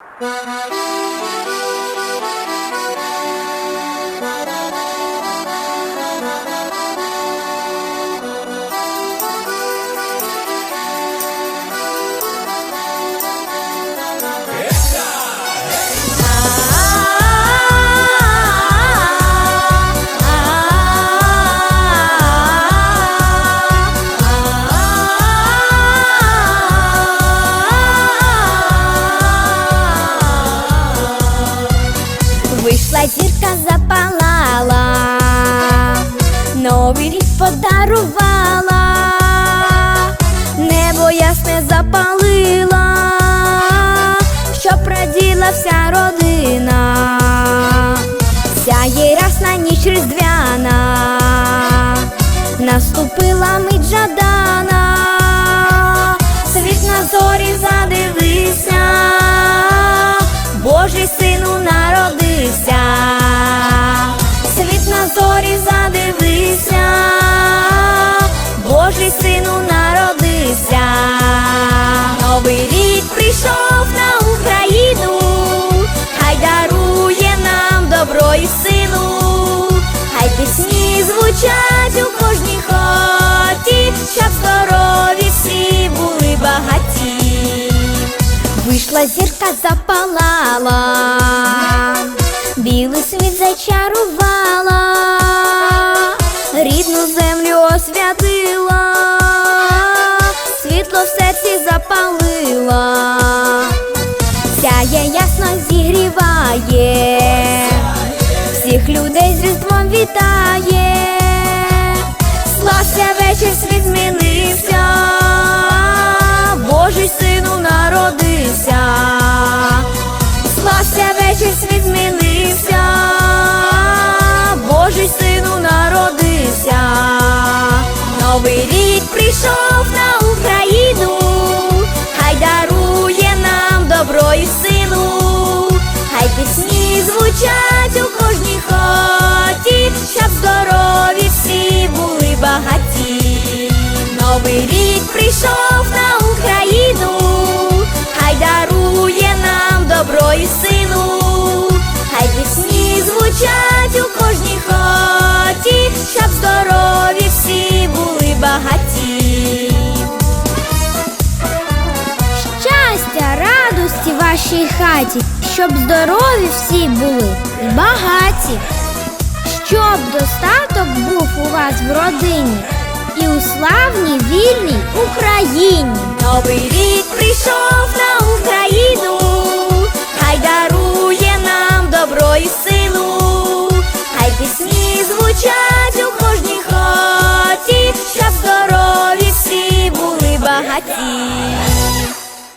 Bye. Рік подарувала, небо ясне запалила, щоб раділа вся родина, сяє рясна ніч різдвяна, наступила мить жадана, Вийшла зірка запалала, білий світ зачарувала, рідну землю освятила, світло в серці запалила, сяє ясно зігріває, всіх людей з різдвом вітає, вечір, світ змінився, Божий сину народився, новий рік прийшов на Україну, хай дарує нам добро і силу, хай пісні звучать у кожній хоті, щоб здорові всі були багаті. Новий рік прийшов вашій хаті, щоб здорові всі були і багаті, щоб достаток був у вас в родині і у славній вільній Україні.